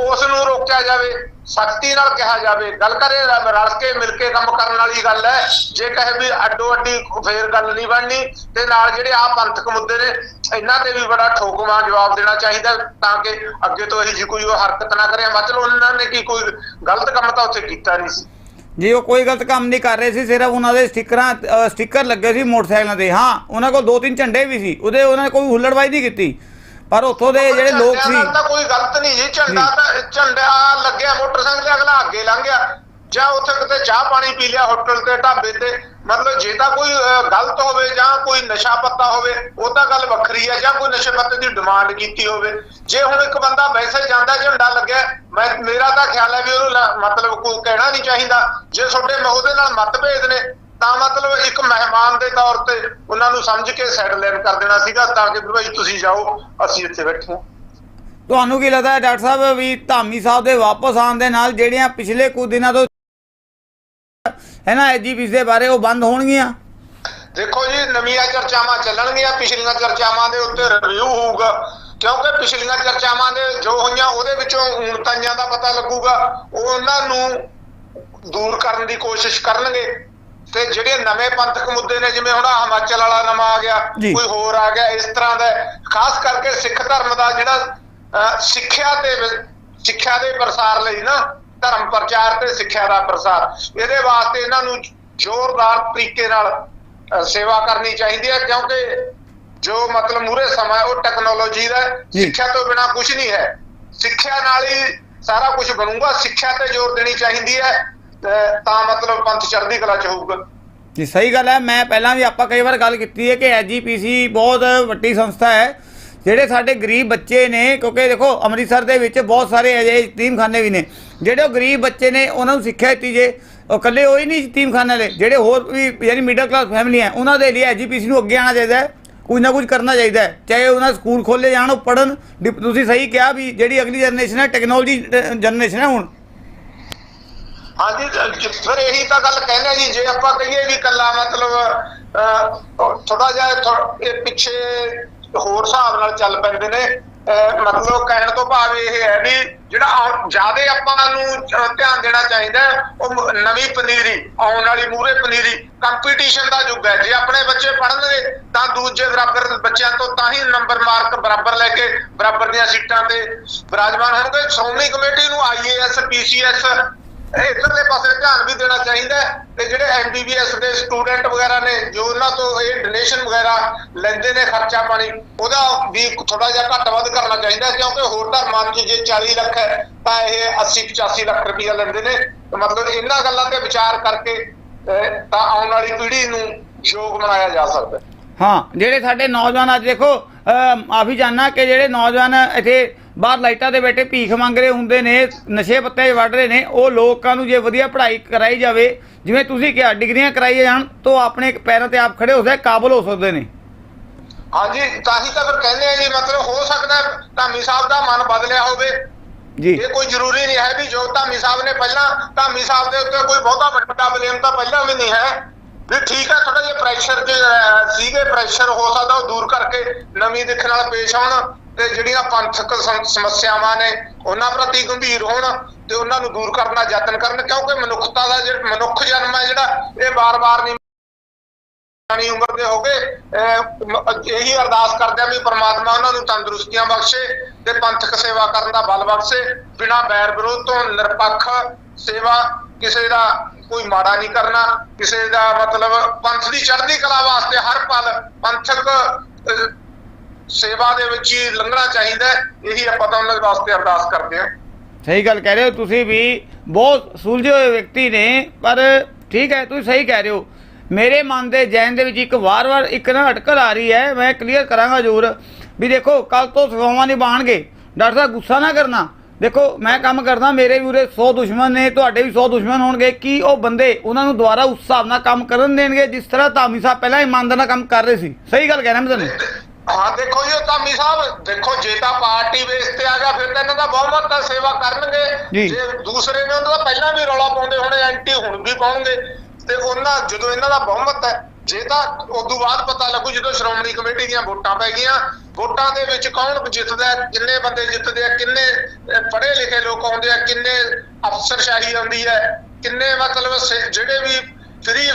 ਉਸ ਨੂੰ ਰੋਕਿਆ ਜਾਵੇ। ਸਖਤੀ ਨਾਲ ਕਿਹਾ ਜਾਵੇ ਗੱਲ ਕਰੇ ਰਲ ਕੇ ਮਿਲ ਕੇ ਕੰਮ ਕਰਨ ਵਾਲੀ ਗੱਲ ਹੈ। ਜੇ ਕਹੇ ਵੀ ਅੱਡੋ ਅੱਡੀ ਫੇਰ ਗੱਲ ਨਹੀਂ ਬਣਨੀ ਤੇ ਨਾਲ ਜਿਹੜੇ ਆ ਪੰਥਕ ਮੁੱਦੇ ਨੇ ਇਹਨਾਂ ਤੇ ਵੀ ਬੜਾ ਠੋਕਵਾਂ ਜਵਾਬ ਦੇਣਾ ਚਾਹੀਦਾ ਤਾਂ ਕਿ ਅੱਗੇ ਤੋਂ ਇਹ ਜੀ ਕੋਈ ਹਰਕਤ ਨਾ ਕਰੇ। ਮਤਲਬ ਉਹਨਾਂ ਨੇ ਕੀ ਕੋਈ ਗਲਤ ਕੰਮ ਤਾਂ ਉੱਥੇ ਕੀਤਾ ਨਹੀਂ ਸੀ।
ਜੀ ਉਹ ਕੋਈ ਗਲਤ ਕੰਮ ਨਹੀਂ ਕਰ ਰਹੇ ਸੀ ਸਿਰਫ ਉਹਨਾਂ ਦੇ ਸਟickਰਾਂ ਅ, ਸਟicker ਲੱਗੇ ਸੀ ਮੋਟਰਸਾਈਕਲਾਂ ਤੇ। ਹਾਂ ਉਹਨਾਂ ਕੋਲ ਦੋ ਤਿੰਨ ਝੰਡੇ ਵੀ ਸੀ ਉਹਦੇ ਉਹਨਾਂ ਨੇ ਕੋਈ ਹੁੱਲੜਬਾਜ਼ੀ ਨਹੀਂ ਕੀਤੀ। ਪਰ ਉੱਥੋਂ ਦੇ ਜਿਹੜੇ ਲੋਕ ਸੀ
ਤਾਂ ਕੋਈ ਗਲਤ ਨਹੀਂ ਜੀ। ਝੰਡਾ ਤਾਂ ਝੰਡਾ ਲੱਗਿਆ ਮੋਟਰਸਾਈਕਲ ਅਗਲਾ ਅੱਗੇ ਲੰਘ ਗਿਆ। ਜਾਂ ਉੱਥੇ ਕਿਤੇ ਚਾਹ ਪਾਣੀ ਪੀ ਲਿਆ ਹੋਟਲ ਤੇ ਢਾਬੇ ਤੇ। ਮਤਲਬ ਜੇ ਤਾਂ ਕੋਈ ਗਲਤ ਹੋਵੇ ਜਾਂ ਕੋਈ ਨਸ਼ਾ ਪੱਤਾ ਹੋਵੇ ਉਹ ਤਾਂ ਗੱਲ ਵੱਖਰੀ ਹੈ ਜਾਂ ਕੋਈ ਨਸ਼ੇ ਪੱਤੇ ਦੀ ਡਿਮਾਂਡ ਕੀਤੀ ਹੋਵੇ। ਜੇ ਹੁਣ ਇੱਕ ਬੰਦਾ ਵੈਸੇ ਜਾਂਦਾ ਝੰਡਾ ਲੱਗਿਆ ਮੈਂ ਮੇਰਾ ਤਾਂ ਖਿਆਲ ਹੈ ਵੀ ਉਹਨੂੰ ਮਤਲਬ ਕੋਈ ਕਹਿਣਾ ਨਹੀਂ ਚਾਹੀਦਾ। ਜੇ ਤੁਹਾਡੇ ਮਹੋਦੇ ਨਾਲ ਮਤਭੇਦ ਨੇ ਤਾਂ ਮਤਲਬ ਇੱਕ ਮਹਿਮਾਨ ਦੇ ਤੌਰ ਤੇ ਉਹਨਾਂ ਨੂੰ ਸਮਝ ਕੇ ਸੈਟਲ ਕਰ ਦੇਣਾ ਸੀਗਾ ਤਾਂ ਕਿ ਭਾਈ ਤੁਸੀਂ ਜਾਓ ਅਸੀਂ ਇੱਥੇ ਬੈਠੇ ਹਾਂ।
ਤੁਹਾਨੂੰ ਕੀ ਲੱਗਦਾ ਹੈ ਡਾਕਟਰ ਸਾਹਿਬ ਵੀ ਧਾਮੀ ਸਾਹਿਬ ਦੇ ਵਾਪਸ ਆਉਣ ਦੇ ਨਾਲ ਜਿਹੜੀਆਂ ਪਿਛਲੇ ਕੁਝ ਦਿਨਾਂ ਤੋਂ ਹੈ ਨਾ ਐਜੀਪੀਸ ਦੇ ਬਾਰੇ ਉਹ ਬੰਦ ਹੋਣਗੀਆਂ?
ਦੇਖੋ ਜੀ ਨਵੀਆਂ ਚਰਚਾਵਾਂ ਚੱਲਣਗੀਆਂ ਪਿਛਲੀਆਂ ਚਰਚਾਵਾਂ ਦੇ ਉੱਤੇ ਰਿਵਿਊ ਹੋਊਗਾ। ਕਿਉਂਕਿ ਪਿਛਲੀਆਂ ਚਰਚਾਵਾਂ ਦੇ ਜੋ ਹੋਈਆਂ ਉਹਦੇ ਵਿੱਚੋਂ ਉਣਤਾਈਆਂ ਦਾ ਪਤਾ ਲੱਗੂਗਾ ਉਹ ਉਹਨਾਂ ਨੂੰ ਦੂਰ ਕਰਨ ਦੀ ਕੋਸ਼ਿਸ਼ ਕਰਨਗੇ। ਤੇ ਜਿਹੜੇ ਨਵੇਂ ਪੰਥਕ ਮੁੱਦੇ ਨੇ ਜਿਵੇਂ ਹੁਣ ਹਿਮਾਚਲ ਵਾਲਾ ਨਵਾਂ ਆ ਗਿਆ। ਕੋਈ ਹੋਰ ਆ ਗਿਆ ਇਸ ਤਰ੍ਹਾਂ ਦਾ। ਖਾਸ ਕਰਕੇ ਸਿੱਖ ਧਰਮ ਦਾ ਜਿਹੜਾ ਸਿੱਖਿਆ ਤੇ ਸਿੱਖਿਆ ਦੇ ਪ੍ਰਸਾਰ ਲਈ ਨਾ ਧਰਮ ਪ੍ਰਚਾਰ ਤੇ ਸਿੱਖਿਆ ਦਾ ਪ੍ਰਸਾਰ ਇਹਦੇ ਵਾਸਤੇ ਇਹਨਾਂ ਨੂੰ ਜ਼ੋਰਦਾਰ ਤਰੀਕੇ ਨਾਲ ਸੇਵਾ ਕਰਨੀ ਚਾਹੀਦੀ ਹੈ ਕਿਉਂਕਿ ਜੋ ਮਤਲਬ ਮੂਰੇ ਸਮਾਂ ਉਹ ਟੈਕਨੋਲੋਜੀ ਦਾ। ਸਿੱਖਿਆ ਤੋਂ ਬਿਨਾ ਕੁਝ ਨਹੀਂ ਹੈ ਸਿੱਖਿਆ ਨਾਲ ਹੀ ਸਾਰਾ ਕੁਝ ਬਣੂਗਾ ਸਿੱਖਿਆ ਤੇ ਜ਼ੋਰ ਦੇਣੀ ਚਾਹੀਦੀ ਹੈ ਤਾਂ ਮਤਲਬ ਪੰਥ ਚੜ੍ਹਦੀ ਕਲਾ ਚ ਹੋਊਗਾ।
ਜੀ, ਸਹੀ ਗੱਲ ਹੈ। ਮੈਂ ਪਹਿਲਾਂ ਵੀ ਆਪਾਂ ਕਈ ਵਾਰ ਗੱਲ ਕੀਤੀ ਹੈ ਕਿ ਐਜੀਪੀਸੀ ਬਹੁਤ ਵੱਡੀ ਸੰਸਥਾ ਹੈ। ਜਿਹੜੇ ਸਾਡੇ ਗਰੀਬ ਬੱਚੇ ਨੇ, ਕਿਉਂਕਿ ਦੇਖੋ ਅੰਮ੍ਰਿਤਸਰ ਦੇ ਵਿੱਚ ਬਹੁਤ ਸਾਰੇ ਅਜਿਹੇ ਯਤੀਮਖਾਨੇ ਵੀ ਨੇ। ਜਿਹੜੇ ਉਹ ਗਰੀਬ ਬੱਚੇ ਨੇ, ਉਹਨਾਂ ਨੂੰ ਸਿੱਖਿਆ ਦਿੱਤੀ ਜੇ। ਉਹ ਇਕੱਲੇ ਉਹ ਹੀ ਨਹੀਂ ਯਤੀਮਖਾਨੇ ਵਾਲੇ। ਜਿਹੜੇ ਹੋਰ ਵੀ ਯਾਨੀ ਮਿਡਲ ਕਲਾਸ ਫੈਮਿਲੀ ਹੈ, ਉਹਨਾਂ ਦੇ ਲਈ ਐਜੀਪੀਸੀ ਨੂੰ ਅੱਗੇ ਆਉਣਾ ਚਾਹੀਦਾ ਹੈ। ਕੁਝ ਨਾ ਕੁਝ ਕਰਨਾ ਚਾਹੀਦਾ ਹੈ। ਚਾਹੇ ਉਹਨਾਂ ਸਕੂਲ ਖੋਲੇ ਜਾਣ, ਉਹ ਪੜਨ ਤੁਸੀਂ ਸਹੀ ਕਿਹਾ ਵੀ ਜਿਹੜੀ ਅਗਲੀ ਜਨਰੇਸ਼ਨ ਹੈ ਟੈਕਨੋਲੋਜੀ ਜਨਰੇਸ਼ਨ ਹੈ ਹੁਣ।
ਹਾਂਜੀ ਜ- ਫਿਰ ਇਹੀ ਤਾਂ ਗੱਲ ਕਹਿੰਦੇ ਆ ਜੀ, ਜੇ ਆਪਾਂ ਕਹੀਏ ਵੀ ਕੱਲਾ ਮਤਲਬ ਥੋੜਾ ਜਿਹਾ ਇਹ ਪਿੱਛੇ ਹੋਰ ਹਿਸਾਬ ਨਾਲ ਚੱਲ ਪੈਂਦੇ ਨੇ। ਮਤਲਬ ਕਹਿਣ ਤੋਂ ਭਾਵ ਇਹ ਹੈ ਵੀ ਜਿਹੜਾ ਜ਼ਿਆਦਾ ਆਪਾਂ ਨੂੰ ਧਿਆਨ ਦੇਣਾ ਚਾਹੀਦਾ ਉਹ ਨਵੀਂ ਪਨੀਰੀ, ਆਉਣ ਵਾਲੀ ਮੂਰੇ ਪਨੀਰੀ ਕੰਪੀਟੀਸ਼ਨ ਦਾ ਯੁੱਗ ਹੈ। ਜੇ ਆਪਣੇ ਬੱਚੇ ਪੜਨਗੇ ਤਾਂ ਦੂਜੇ ਬਰਾਬਰ ਬੱਚਿਆਂ ਤੋਂ ਤਾਂ ਹੀ ਨੰਬਰ ਮਾਰਕ ਬਰਾਬਰ ਲੈ ਕੇ, ਬਰਾਬਰ ਦੀਆਂ ਸੀਟਾਂ ਤੇ ਬਿਰਾਜਮਾਨ ਹੋਣਗੇ। ਸ਼੍ਰੋਮਣੀ ਕਮੇਟੀ ਨੂੰ ਆਈਏਐਸ ਪੀਸੀਐਸ ਇਧਰਲੇ ਪਾਸੇ ਧਿਆਨ ਵੀ ਦੇਣਾ ਚਾਹੀਦਾ ਤੇ ਜਿਹੜੇ ਐਮਬੀਬੀਐਸ ਦੇ ਸਟੂਡੈਂਟ ਵਗੈਰਾ ਨੇ, ਜੋ ਉਹਨਾਂ ਤੋਂ ਇਹ ਡੋਨੇਸ਼ਨ ਵਗੈਰਾ ਲੈਂਦੇ ਨੇ ਖਰਚਾ ਪਾਣੀ, ਉਹਦਾ ਵੀ ਥੋੜਾ ਜਿਹਾ ਘੱਟ ਵੱਧ ਕਰਨਾ ਚਾਹੀਦਾ ਕਿਉਂਕਿ ਹੋਰ ਧਰਮਾਂ 'ਚ ਜੇ 40 ਲੱਖ ਹੈ, ਤਾਂ ਇਹ 80 85 ਲੱਖ ਰੁਪਇਆ ਲੈਂਦੇ ਨੇ। ਮਤਲਬ ਇਹਨਾਂ ਗੱਲਾਂ ਤੇ ਵਿਚਾਰ ਕਰਕੇ ਤਾਂ ਆਉਣ ਵਾਲੀ ਪੀੜ੍ਹੀ ਨੂੰ ਯੋਗ ਬਣਾਇਆ ਜਾ ਸਕਦਾ ਹਾਂ।
ਜਿਹੜੇ ਸਾਡੇ ਨੌਜਵਾਨ ਅੱਜ ਦੇਖੋ, ਅਹ ਮਾਫੀ ਚਾਹਨਾ ਕਿ ਜਿਹੜੇ ਨੌਜਵਾਨ ਇੱਥੇ ਬਾਹਰ ਲਾਈਟਾਂ ਦੇ ਬੈਠੇ ਭੀਖ ਮੰਗ ਰਹੇ ਹੁੰਦੇ ਨੇ ਨਸ਼ੇ ਪੱਤੇ ਵੱਢ ਰਹੇ ਨੇ ਉਹ ਲੋਕਾਂ ਨੂੰ ਜੇ ਵਧੀਆ ਪੜ੍ਹਾਈ ਕਰਾਈ ਜਾਵੇ ਜਿਵੇਂ ਤੁਸੀਂ ਕਿਹਾ ਡਿਗਰੀਆਂ ਕਰਾਈਆਂ ਜਾਣ ਤਾਂ ਆਪਣੇ ਪੈਰਾਂ ਤੇ ਆਪ ਖੜੇ ਹੋ ਸਕਦੇ ਕਾਬਲ ਹੋ ਸਕਦੇ ਨੇ।
ਹਾਂਜੀ ਤਾਂ ਹੀ ਤਾਂ ਫਿਰ ਕਹਿੰਦੇ ਆ ਜੀ ਮਤਲਬ ਹੋ ਸਕਦਾ ਧਾਮੀ ਸਾਹਿਬ ਦਾ ਮਨ ਬਦਲਿਆ ਹੋਵੇ।
ਜੀ।
ਇਹ ਕੋਈ ਜ਼ਰੂਰੀ ਨਹੀਂ ਹੈ ਵੀ ਜੋ ਧਾਮੀ ਸਾਹਿਬ ਨੇ ਪਹਿਲਾਂ ਧਾਮੀ ਸਾਹਿਬ ਦੇ ਉੱਤੇ ਕੋਈ ਬਹੁਤਾ ਵੱਡਾ ਬਲੇਮ ਤਾਂ ਪਹਿਲਾਂ ਵੀ ਨਹੀਂ ਹੈ। ਵੀ ਠੀਕ ਹੈ ਥੋੜਾ ਜਿਹਾ ਪ੍ਰੈਸ਼ਰ ਜੇ ਸੀਗੇ ਪ੍ਰੈਸ਼ਰ ਹੋ ਸਕਦਾ ਉਹ ਦੂਰ ਕਰਕੇ ਨਵੀਂ ਦਿੱਖ ਨਾਲ ਪੇਸ਼ ਆਉਣ। ਤੇ ਜਿਹੜੀਆਂ ਪੰਥਕ ਸਮੱਸਿਆਵਾਂ ਨੇ, ਉਹਨਾਂ ਪ੍ਰਤੀ ਗੰਭੀਰ ਹੋਣ ਤੇ ਉਹਨਾਂ ਨੂੰ ਦੂਰ ਕਰਨ ਦਾ ਯਤਨ ਕਰਨ, ਕਿਉਂਕਿ ਮਨੁੱਖਤਾ ਦਾ ਜਿਹੜਾ, ਮਨੁੱਖ ਜਨਮ ਹੈ ਜਿਹੜਾ, ਇਹ ਬਾਰ-ਬਾਰ ਨਹੀਂ ਪੁਰਾਣੀ ਉਮਰ ਦੇ ਹੋ ਗਏ ਇਹੀ ਅਰਦਾਸ ਕਰਦੇ ਆ ਵੀ ਪ੍ਰਮਾਤਮਾ ਉਹਨਾਂ ਨੂੰ ਤੰਦਰੁਸਤੀਆਂ ਬਖਸ਼ੇ ਤੇ ਪੰਥਕ ਸੇਵਾ ਕਰਨ ਦਾ ਬਲ ਬਖਸ਼ੇ, ਬਿਨਾਂ ਬੈਰ ਵਿਰੋਧ ਤੋਂ ਨਿਰਪੱਖ ਸੇਵਾ ਕਿਸੇ ਦਾ ਕੋਈ ਮਾੜਾ ਨਹੀਂ ਕਰਨਾ, ਕਿਸੇ ਦਾ ਮਤਲਬ ਪੰਥ ਦੀ ਚੜ੍ਹਦੀ ਕਲਾ ਵਾਸਤੇ ਹਰ ਪਲ ਪੰਥਕ ਸੇਵਾ ਦੇ ਵਿੱਚ ਹੀ ਲੰਘਣਾ ਚਾਹੀਦਾ ਇਹੀ ਆਪਾਂ ਤਾਂ ਉਹਨਾਂ ਦੇ ਵਾਸਤੇ ਅਰਦਾਸ ਕਰਦੇ ਹਾਂ।
ਸਹੀ ਗੱਲ ਕਹਿ ਰਹੇ ਹੋ, ਤੁਸੀਂ ਵੀ ਬਹੁਤ ਸੁਲਝੇ ਹੋਏ ਵਿਅਕਤੀ ਨੇ, ਪਰ ਠੀਕ ਹੈ, ਤੁਸੀਂ ਸਹੀ ਕਹਿ ਰਹੇ ਹੋ। ਮੇਰੇ ਮਨ ਦੇ ਜੈਨ ਦੇ ਵਿੱਚ ਇੱਕ ਵਾਰ-ਵਾਰ ਇੱਕ ਨਾ ਅਟਕਲ ਆ ਰਹੀ ਹੈ, ਮੈਂ ਕਲੀਅਰ ਕਰਾਂਗਾ ਜ਼ਰੂਰ। ਵੀ ਦੇਖੋ ਕੱਲ ਤੋਂ ਸੇਵਾਵਾਂ ਨਿਭਾਣਗੇ ਡਾਕਟਰ ਸਾਹਿਬ, ਗੁੱਸਾ ਨਾ ਕਰਨਾ। ਦੇਖੋ, ਮੈਂ ਕੰਮ ਕਰਦਾ, ਮੇਰੇ ਵੀ ਉਰੇ 100 ਦੁਸ਼ਮਣ ਨੇ, ਤੁਹਾਡੇ ਵੀ 100 ਦੁਸ਼ਮਣ ਹੋਣਗੇ। ਕੀ ਉਹ ਬੰਦੇ ਉਹਨਾਂ ਨੂੰ ਦੁਬਾਰਾ ਉਸ ਹਿਸਾਬ ਨਾਲ ਕੰਮ ਕਰਨ ਦੇਣਗੇ, ਜਿਸ ਤਰ੍ਹਾਂ ਧਾਮੀ ਸਾਹਿਬ ਪਹਿਲਾਂ ਇਮਾਨਦਾਰ ਨਾਲ ਕੰਮ ਕਰ ਰਹੇ ਸੀ? ਸਹੀ ਗੱਲ ਕਹਿ ਰਿਹਾ ਮੈਂ ਤੁਹਾਨੂੰ।
ਹਾਂ ਦੇਖੋ ਜੀ ਧਾਮੀ ਸਾਹਿਬ ਦੇਖੋ ਜੇ ਤਾਂ ਪਾਰਟੀ ਬੇਸ ਤੇ ਆ ਗਿਆ ਫਿਰ ਤਾਂ ਇਹਨਾਂ ਦਾ ਬਹੁਮਤ ਤਾਂ ਸੇਵਾ। ਕਰਨਗੇ ਜੇ ਦੂਸਰੇ ਨੇ ਉਹਨਾਂ ਦਾ ਪਹਿਲਾਂ ਵੀ ਰੌਲਾ ਪਾਉਂਦੇ ਹੋਣੇ ਐਂਟੀ ਹੁਣ ਵੀ ਪਾਉਣਗੇ ਤੇ ਉਹਨਾਂ ਜਦੋਂ ਇਹਨਾਂ ਦਾ ਬਹੁਮਤ ਹੈ ਜੇ ਤਾਂ ਉਦੋਂ ਬਾਅਦ ਪਤਾ ਲੱਗੂ ਜਦੋਂ ਸ਼੍ਰੋਮਣੀ ਕਮੇਟੀ ਦੀਆਂ ਵੋਟਾਂ ਪੈ ਗਈਆਂ ਵੋਟਾਂ ਦੇ ਵਿੱਚ ਕੌਣ ਜਿੱਤਦਾ ਹੈ, ਕਿੰਨੇ ਬੰਦੇ ਜਿੱਤਦੇ ਆ ਕਿੰਨੇ ਪੜ੍ਹੇ ਲਿਖੇ ਲੋਕ ਆਉਂਦੇ ਆ ਕਿੰਨੇ ਅਫਸਰਸ਼ਾਹੀ ਆਉਂਦੀ ਹੈ ਕਿੰਨੇ ਮਤਲਬ ਜਿਹੜੇ ਵੀ ਫ੍ਰੀ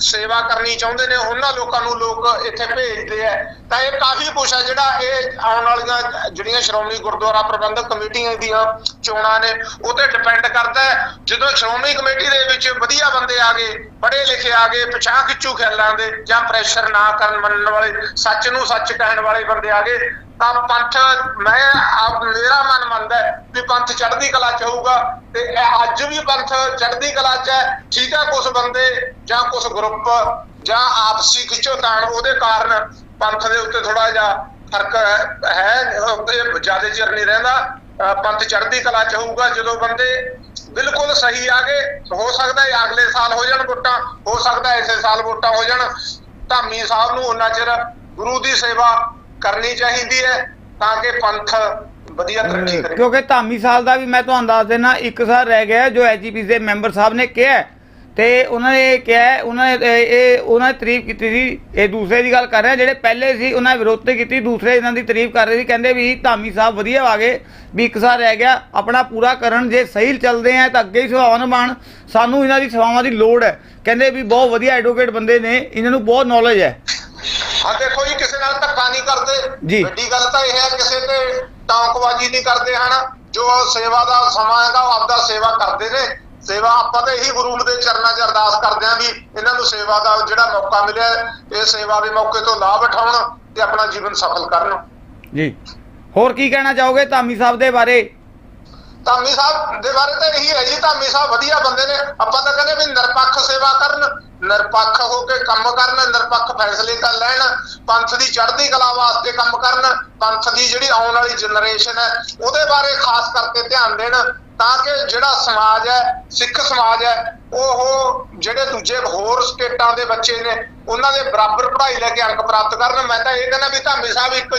ਸੇਵਾ ਕਰਨੀ ਚਾਹੁੰਦੇ ਨੇ, ਉਹਨਾਂ ਲੋਕਾਂ ਨੂੰ ਲੋਕ ਇੱਥੇ ਭੇਜਦੇ ਆ। ਤਾਂ ਇਹ ਕਾਫੀ ਕੁਛ ਆ ਜਿਹੜਾ ਇਹ ਆਉਣ ਵਾਲੀਆਂ ਜਿਹੜੀਆਂ ਸ਼੍ਰੋਮਣੀ ਗੁਰਦੁਆਰਾ ਪ੍ਰਬੰਧਕ ਕਮੇਟੀਆਂ ਦੀਆਂ ਚੋਣਾਂ ਨੇ, ਉਹ ਤੇ ਡਿਪੈਂਡ ਕਰਦਾ ਹੈ। ਜਦੋਂ ਸ਼੍ਰੋਮਣੀ ਕਮੇਟੀ ਦੇ ਵਿੱਚ ਵਧੀਆ ਬੰਦੇ ਆ ਗਏ, ਪੜ੍ਹੇ ਲਿਖੇ ਆ ਗਏ ਪਛਾਣ ਖਿੱਚੂ ਖਿਆਲਾਂ ਦੇ ਜਾਂ ਪ੍ਰੈਸ਼ਰ ਨਾ ਕਰਨ ਮੰਨਣ ਵਾਲੇ, ਸੱਚ ਨੂੰ ਸੱਚ ਕਹਿਣ ਵਾਲੇ ਬੰਦੇ ਆ ਗਏ ਤਾਂ ਪੰਥ, ਮੈਂ ਆਪ, ਮੇਰਾ ਮਨ ਮੰਨਦਾ ਵੀ ਪੰਥ ਚੜ੍ਹਦੀ ਕਲਾ ਚ ਹੋਊਗਾ ਤੇ ਇਹ ਅੱਜ ਵੀ ਪੰਥ ਚੜ੍ਹਦੀ ਕਲਾ ਚ ਹੈ, ਠੀਕ ਹੈ ਕੁਝ ਬੰਦੇ ਜਾਂ ਕੁਝ ਗਰੁੱਪ ਜਾਂ ਆਪਸੀ ਖਿੱਚੋਤਾਣ ਉਹਦੇ ਕਾਰਨ ਪੰਥ ਦੇ ਉੱਤੇ ਥੋੜਾ ਜਿਹਾ ਫ਼ਰਕ ਹੈ ਇਹ ਜ਼ਿਆਦਾ ਚਿਰ ਨਹੀਂ ਰਹਿੰਦਾ। ਅਹ ਪੰਥ ਚੜ੍ਹਦੀ ਕਲਾ ਚ ਹੋਊਗਾ, ਜਦੋਂ ਬੰਦੇ ਬਿਲਕੁਲ ਸਹੀ ਆ ਗਏ, ਹੋ ਸਕਦਾ ਹੈ ਅਗਲੇ ਸਾਲ ਹੋ ਜਾਣ ਵੋਟਾਂ, ਹੋ ਸਕਦਾ ਇਸੇ ਸਾਲ ਵੋਟਾਂ ਹੋ ਜਾਣ। ਧਾਮੀ ਸਾਹਿਬ ਨੂੰ ਉਹਨਾਂ ਚਿਰ ਗੁਰੂ ਦੀ ਸੇਵਾ ਕਰਨੀ ਚਾਹੀਦੀ ਹੈ ਤਾਂ ਕਿ ਪੰਥ ਵਧੀਆ ਤਰੱਕੀ ਕਰੇ।
ਕਿਉਂਕਿ ਧਾਮੀ ਸਾਲ ਦਾ ਵੀ ਮੈਂ ਤੁਹਾਨੂੰ ਦੱਸ ਦੇਣਾ ਇੱਕ ਸਾਲ ਰਹਿ ਗਿਆ ਜੋ ਐਜੀਪੀ ਦੇ ਮੈਂਬਰ ਸਾਹਿਬ ਨੇ ਕਿਹਾ। ਤੇ ਉਹਨਾਂ ਨੇ ਕਿਹਾ ਉਹਨਾਂ ਨੇ ਇਹ ਉਹਨਾਂ ਨੇ ਤਾਰੀਫ ਕੀਤੀ ਸੀ ਇਹ ਦੂਸਰੇ ਦੀ ਗੱਲ ਕਰ ਰਿਹਾ ਜਿਹੜੇ ਪਹਿਲੇ ਸੀ ਉਹਨਾਂ ਨੇ ਵਿਰੋਧ ਤੇ ਕੀਤੀ ਦੂਸਰੇ ਇਹਨਾਂ ਦੀ ਤਾਰੀਫ ਕਰ ਰਹੇ ਸੀ ਕਹਿੰਦੇ ਵੀ ਧਾਮੀ ਸਾਹਿਬ ਵਧੀਆ ਆ ਗਏ ਵੀ ਇੱਕ ਸਾਲ ਰਹਿ ਗਿਆ ਆਪਣਾ ਪੂਰਾ ਕਰਨ ਜੇ ਸਹੀ ਚੱਲਦੇ ਆ ਤਾਂ ਅੱਗੇ ਹੀ ਸੇਵਾਵਾਂ ਨਿਭਾਉਣ ਸਾਨੂੰ ਇਹਨਾਂ ਦੀ ਸੇਵਾਵਾਂ ਦੀ ਲੋੜ ਹੈ। ਕਹਿੰਦੇ ਵੀ ਬਹੁਤ ਵਧੀਆ ਐਡਵੋਕੇਟ ਬੰਦੇ ਨੇ ਇਹਨਾਂ ਨੂੰ ਬਹੁਤ ਨੌਲੇਜ ਹੈ।
ਹਾਂ ਦੇਖੋ ਜੀ ਕਿਸੇ ਨਾਲ ਧੱਕਾ ਨਹੀਂ। ਕਰਦੇ। ਵੱਡੀ ਗੱਲ ਤਾਂ ਇਹ ਹੈ ਕਿਸੇ ਤੇ ਟੌਂਕਬਾਜ਼ੀ ਨਹੀਂ ਕਰਦੇ ਹਨ? ਜੋ ਸੇਵਾ ਦਾ ਸਮਾਂ ਹੈਗਾ ਉਹ ਆਪਦਾ ਸੇਵਾ ਕਰਦੇ ਨੇ। ਸੇਵਾ ਆਪਾਂ ਤਾਂ ਇਹੀ ਗੁਰੂ ਦੇ ਚਰਨਾਂ 'ਚ ਅਰਦਾਸ ਕਰਦੇ ਆਂ ਵੀ ਇਹਨਾਂ ਨੂੰ ਸੇਵਾ ਦਾ ਜਿਹੜਾ ਮੌਕਾ ਮਿਲਿਆ ਇਹ ਸੇਵਾ ਦੇ ਮੌਕੇ ਤੋਂ ਲਾਭ ਉਠਾਉਣ ਤੇ ਆਪਣਾ ਜੀਵਨ ਸਫਲ ਕਰਨ।
ਜੀ। ਹੋਰ ਕੀ ਕਹਿਣਾ ਚਾਹੋਗੇ ਧਾਮੀ ਸਾਹਿਬ ਦੇ ਬਾਰੇ?
ਧਾਮੀ ਸਾਹਿਬ ਦੇ ਬਾਰੇ ਤਾਂ ਇਹੀ ਹੈ ਜੀ, ਧਾਮੀ ਸਾਹਿਬ ਵਧੀਆ ਬੰਦੇ ਨੇ। ਆਪਾਂ ਤਾਂ ਕਹਿੰਦੇ ਵੀ ਨਿਰਪੱਖ ਸੇਵਾ ਕਰਨ, ਨਿਰਪੱਖ ਹੋ ਕੇ ਕੰਮ ਕਰਨ, ਨਿਰਪੱਖ ਫੈਸਲੇ ਕਰ ਲੈਣ, ਪੰਥ ਦੀ ਚੜ੍ਹਦੀ ਕਲਾ ਵਾਸਤੇ ਕੰਮ ਕਰਨ, ਪੰਥ ਦੀ ਜਿਹੜੀ ਆਉਣ ਵਾਲੀ ਜਨਰੇਸ਼ਨ ਹੈ, ਉਹਦੇ ਬਾਰੇ ਖਾਸ ਕਰਕੇ ਧਿਆਨ ਦੇਣ। ਤਾਂ ਕਿ ਜਿਹੜਾ ਸਮਾਜ ਹੈ, ਸਿੱਖ ਸਮਾਜ ਹੈ, ਉਹ ਜਿਹੜੇ ਦੂਜੇ ਹੋਰ ਸਟੇਟਾਂ ਦੇ ਬੱਚੇ ਨੇ, ਉਹਨਾਂ ਦੇ ਬਰਾਬਰ ਪੜ੍ਹਾਈ ਲੈ ਕੇ ਅੰਕ ਪ੍ਰਾਪਤ ਕਰਨ। ਮੈਂ ਤਾਂ ਇਹ ਕਹਿੰਦਾ ਵੀ ਧਾਮੀ ਸਾਹਿਬ ਇੱਕ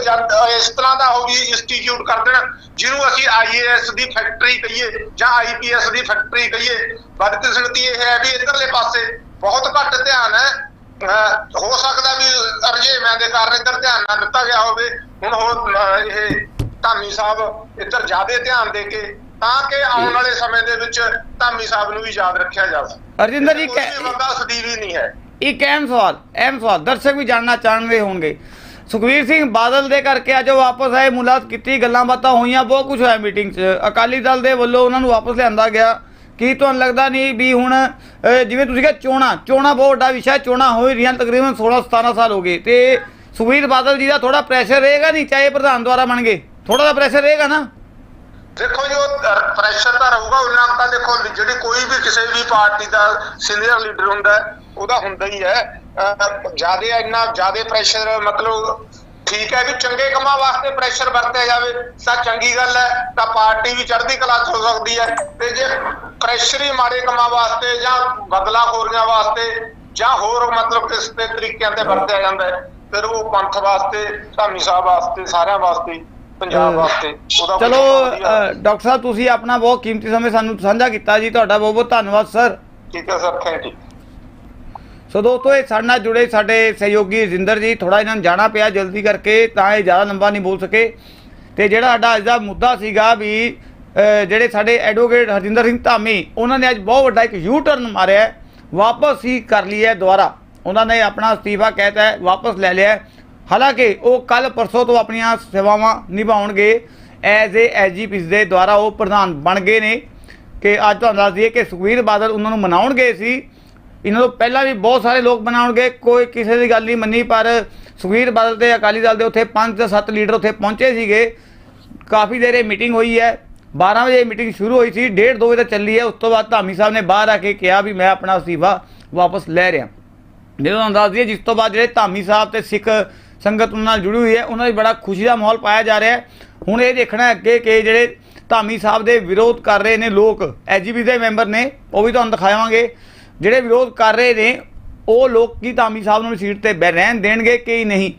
ਇਸ ਤਰ੍ਹਾਂ ਦਾ ਹੋ ਵੀ ਇੰਸਟੀਚਿਊਟ ਕਰ ਦੇਣ, ਜਿਹਨੂੰ ਅਸੀਂ ਆਈਏਐਸ ਦੀ ਫੈਕਟਰੀ ਕਹੀਏ ਜਾਂ ਆਈਪੀਐਸ ਦੀ ਫੈਕਟਰੀ ਕਹੀਏ। ਬਦਕਿਸਮਤੀ ਇਹ ਹੈ ਵੀ ਇਧਰਲੇ ਪਾਸੇ ਬਹੁਤ ਘੱਟ ਧਿਆਨ ਹੈ। ਅਹ, ਹੋ ਸਕਦਾ ਵੀ ਰਜੇਵਿਆਂ ਦੇ ਕਾਰਨ ਇੱਧਰ ਧਿਆਨ ਨਾ ਦਿੱਤਾ ਗਿਆ ਹੋਵੇ। ਹੁਣ ਉਹ ਇਹ ਧਾਮੀ ਸਾਹਿਬ ਇੱਧਰ ਜ਼ਿਆਦਾ ਧਿਆਨ ਦੇ ਕੇ ਤਾਂ ਕਿ ਆਉਣ ਵਾਲੇ ਸਮੇਂ ਦੇ ਵਿੱਚ ਧਾਮੀ ਸਾਹਿਬ ਨੂੰ ਵੀ ਯਾਦ ਰੱਖਿਆ ਜਾਵੇ।
ਅਰਜਿੰਦਰ ਜੀ
ਕੋਈ ਬੰਦਾ ਸਦੀਵੀ ਨਹੀਂ ਹੈ।
ਇੱਕ ਅਹਿਮ ਸਵਾਲ ਅਹਿਮ ਸਵਾਲ ਦਰਸ਼ਕ ਵੀ ਜਾਣਨਾ ਚਾਹਣਗੇ ਹੋਣਗੇ। ਸੁਖਵੀਰ ਸਿੰਘ ਬਾਦਲ ਦੇ ਕਰਕੇ ਅੱਜ ਵਾਪਸ ਆਏ ਮੁਲਾਕਾਤ ਕੀਤੀ ਗੱਲਾਂ ਬਾਤਾਂ ਹੋਈਆਂ ਬਹੁਤ ਕੁਝ ਹੋਇਆ ਮੀਟਿੰਗ 'ਚ। ਅਕਾਲੀ ਦਲ ਦੇ ਵੱਲੋਂ ਉਹਨਾਂ ਨੂੰ ਵਾਪਸ ਲਿਆਂਦਾ ਗਿਆ। ਕੀ ਤੁਹਾਨੂੰ ਲੱਗਦਾ ਨਹੀਂ ਵੀ ਹੁਣ ਜਿਵੇਂ ਤੁਸੀਂ ਕਿਹਾ ਚੋਣਾ ਚੋਣਾ ਬਹੁਤ ਵੱਡਾ ਵਿਸ਼ਾ ਹੈ ਚੋਣਾ ਹੋ ਹੀ ਰਹੀਆਂ ਤਕਰੀਬਨ 16 17 ਸਾਲ ਹੋ ਗਏ। ਤੇ ਸੁਖਵੀਰ ਬਾਦਲ ਜੀ ਦਾ ਥੋੜਾ ਪ੍ਰੈਸ਼ਰ ਰਹੇਗਾ ਨਹੀਂ ਚਾਹੇ ਪ੍ਰਧਾਨ ਦੁਆਰਾ ਬਣ ਗਏ? ਥੋੜਾ ਦਾ ਪ੍ਰੈਸ਼ਰ ਰਹੇਗਾ ਨਾ?
ਦੇਖੋ ਜੀ, ਉਹ ਪ੍ਰੈਸ਼ਰ ਤਾਂ ਰਹੂਗਾ ਉਹਨਾਂ ਤਾਂ ਦੇਖੋ ਜਿਹੜੀ ਕੋਈ ਵੀ ਕਿਸੇ ਵੀ ਪਾਰਟੀ ਦਾ ਸੀਨੀਅਰ ਲੀਡਰ ਹੁੰਦਾ ਉਹਦਾ ਹੁੰਦਾ ਹੀ ਹੈ। ਜ਼ਿਆਦਾ ਇੰਨਾ, ਜ਼ਿਆਦਾ ਪ੍ਰੈਸ਼ਰ ਮਤਲਬ ਠੀਕ ਹੈ ਵੀ ਚੰਗੇ ਕੰਮਾਂ ਵਾਸਤੇ ਪ੍ਰੈਸ਼ਰ ਵਰਤਿਆ ਜਾਵੇ, ਤਾਂ ਚੰਗੀ ਗੱਲ ਹੈ, ਤਾਂ ਪਾਰਟੀ ਵੀ ਚੜ੍ਹਦੀ ਕਲਾ 'ਚ ਹੋ ਸਕਦੀ ਹੈ। ਤੇ ਜੇ ਪ੍ਰੈਸ਼ਰ ਹੀ ਮਾੜੇ ਕੰਮਾਂ ਵਾਸਤੇ ਜਾਂ ਬਦਲਾਖੋਰੀਆਂ ਵਾਸਤੇ ਜਾਂ ਹੋਰ ਮਤਲਬ ਕਿਸ ਤੇ ਤਰੀਕਿਆਂ ਤੇ ਵਰਤਿਆ ਜਾਂਦਾ ਹੈ, ਫਿਰ ਉਹ ਪੰਥ ਵਾਸਤੇ, ਧਾਮੀ ਸਾਹਿਬ ਵਾਸਤੇ, ਸਾਰਿਆਂ ਵਾਸਤੇ ਪੰਜਾਬ ਵਾਸਤੇ ਉਹਦਾ
ਚਲੋ ਡਾਕਟਰ ਸਾਹਿਬ ਤੁਸੀਂ ਆਪਣਾ ਬਹੁਤ ਕੀਮਤੀ ਸਮੇਂ ਸਾਨੂੰ ਸਾਂਝਾ ਕੀਤਾ ਜੀ ਤੁਹਾਡਾ ਬਹੁਤ ਬਹੁਤ ਧੰਨਵਾਦ ਸਰ।
ਠੀਕ ਹੈ ਸਰ ਥੈਂਕ ਯੂ
ਸੋ ਦੋਸਤੋ ਇਹ ਸਾਡੇ ਨਾਲ ਜੁੜੇ ਸਾਡੇ ਸਹਿਯੋਗੀ ਰਜਿੰਦਰ ਜੀ ਥੋੜਾ ਇਹਨਾਂ ਨੂੰ ਜਾਣਾ ਪਿਆ ਜਲਦੀ ਕਰਕੇ ਤਾਂ ਇਹ ਜ਼ਿਆਦਾ ਲੰਬਾ ਨਹੀਂ ਬੋਲ ਸਕੇ। ਤੇ ਜਿਹੜਾ ਸਾਡਾ ਅੱਜ ਦਾ ਮੁੱਦਾ ਸੀਗਾ ਵੀ ਜਿਹੜੇ ਸਾਡੇ ਐਡਵੋਕੇਟ ਹਰਜਿੰਦਰ ਸਿੰਘ ਧਾਮੀ ਉਹਨਾਂ ਨੇ ਅੱਜ ਬਹੁਤ ਵੱਡਾ ਇੱਕ ਯੂ ਟਰਨ ਮਾਰਿਆ ਵਾਪਸ ਹੀ ਕਰ ਲਈ ਹੈ ਦੁਬਾਰਾ। ਉਹਨਾਂ ਨੇ ਆਪਣਾ ਅਸਤੀਫਾ ਕਹਿਤਾ ਹੈ ਵਾਪਸ ਲੈ ਲਿਆ। ਹਾਲਾਂਕਿ ਉਹ ਕੱਲ ਪਰਸੋਂ ਤੋਂ ਆਪਣੀਆਂ ਸੇਵਾਵਾਂ ਨਿਭਾਉਣਗੇ ਐਜ਼ ਏ ਐਜੀਪੀ ਦੇ ਦੁਆਰਾ ਉਹ ਪ੍ਰਧਾਨ ਬਣ ਗਏ ਨੇ ਕਿ ਅੱਜ ਤੁਹਾਨੂੰ ਦੱਸ ਦਈਏ ਕਿ ਸੁਖਵੀਰ ਬਾਦਲ ਉਹਨਾਂ ਨੂੰ ਮਨਾਉਣਗੇ ਸੀ। ਇਹਨਾਂ ਤੋਂ ਪਹਿਲਾਂ ਵੀ ਬਹੁਤ ਸਾਰੇ ਲੋਕ ਬਣਾਉਣਗੇ ਕੋਈ ਕਿਸੇ ਦੀ ਗੱਲ ਨਹੀਂ ਮੰਨੀ, ਪਰ ਸੁਖਵੀਰ ਬਾਦਲ ਤੇ ਅਕਾਲੀ ਦਲ ਦੇ ਉੱਥੇ 5 ਤੋਂ 7 ਲੀਡਰ ਉੱਥੇ ਪਹੁੰਚੇ ਸੀਗੇ। ਕਾਫੀ ਦੇਰ ਇਹ ਮੀਟਿੰਗ ਹੋਈ ਹੈ। 12 ਵਜੇ ਮੀਟਿੰਗ ਸ਼ੁਰੂ ਹੋਈ ਸੀ 1:30 2 ਵਜੇ ਤੱਕ ਚੱਲੀ ਹੈ। ਉਸ ਤੋਂ ਬਾਅਦ ਧਾਮੀ ਸਾਹਿਬ ਨੇ ਬਾਹਰ ਆ ਕੇ ਕਿਹਾ ਵੀ ਮੈਂ ਆਪਣਾ ਅਸਤੀਫਾ ਵਾਪਸ ਲੈ ਰਿਹਾ। ਜਦੋਂ ਤੁਹਾਨੂੰ ਦੱਸ ਦਈਏ, ਜਿਸ ਤੋਂ ਬਾਅਦ ਜਿਹੜੇ ਧਾਮੀ ਸਾਹਿਬ ਤੇ ਸਿੱਖ ਸੰਗਤ ਉਹਨਾਂ ਨਾਲ ਜੁੜੀ ਹੋਈ ਹੈ, ਉਹਨਾਂ ਦੀ ਬੜਾ ਖੁਸ਼ੀ ਦਾ ਮਾਹੌਲ ਪਾਇਆ ਜਾ ਰਿਹਾ ਹੈ। ਹੁਣ ਇਹ ਦੇਖਣਾ ਅੱਗੇ ਕਿ ਜਿਹੜੇ ਧਾਮੀ ਸਾਹਿਬ ਦੇ ਵਿਰੋਧ ਕਰ ਰਹੇ ਨੇ ਲੋਕ ਐਜੀਪੀ ਦੇ ਮੈਂਬਰ ਨੇ, ਉਹ ਵੀ ਤੁਹਾਨੂੰ ਦਿਖਾਵਾਂਗੇ। ਜਿਹੜੇ ਵਿਰੋਧ ਕਰ ਰਹੇ ਨੇ, ਉਹ ਲੋਕ ਕੀ ਧਾਮੀ ਸਾਹਿਬ ਨੂੰ ਸੀਟ ਤੇ ਬੈ, ਰਹਿਣ ਦੇਣਗੇ ਕਿ ਨਹੀਂ?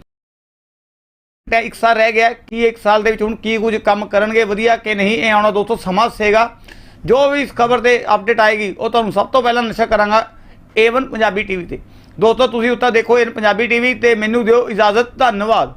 ਤੇ ਇੱਕ ਸਾਲ ਰਹਿ ਗਿਆ, ਕਿ ਇੱਕ ਸਾਲ ਦੇ ਵਿੱਚ ਹੁਣ ਕੀ ਕੁਝ ਕੰਮ ਕਰਨਗੇ, ਵਧੀਆ ਕਿ ਨਹੀਂ, ਇਹ ਆਉਣਾ ਦੋਸਤੋ ਸਮਾਂ ਸੇਗਾ। ਜੋ ਵੀ ਇਸ ਖਬਰ ਤੇ ਅਪਡੇਟ ਆਏਗੀ, ਉਹ ਤੁਹਾਨੂੰ ਸਭ ਤੋਂ ਪਹਿਲਾਂ ਨਸ਼ਾ ਕਰਾਂਗਾ A1 ਪੰਜਾਬੀ ਟੀਵੀ ਤੇ। ਦੋਸਤੋ ਤੁਸੀਂ ਉੱਤਾ ਦੇਖੋ ਇਹ ਪੰਜਾਬੀ ਟੀਵੀ ਤੇ ਮੈਨੂੰ ਦਿਓ ਇਜਾਜ਼ਤ ਧੰਨਵਾਦ।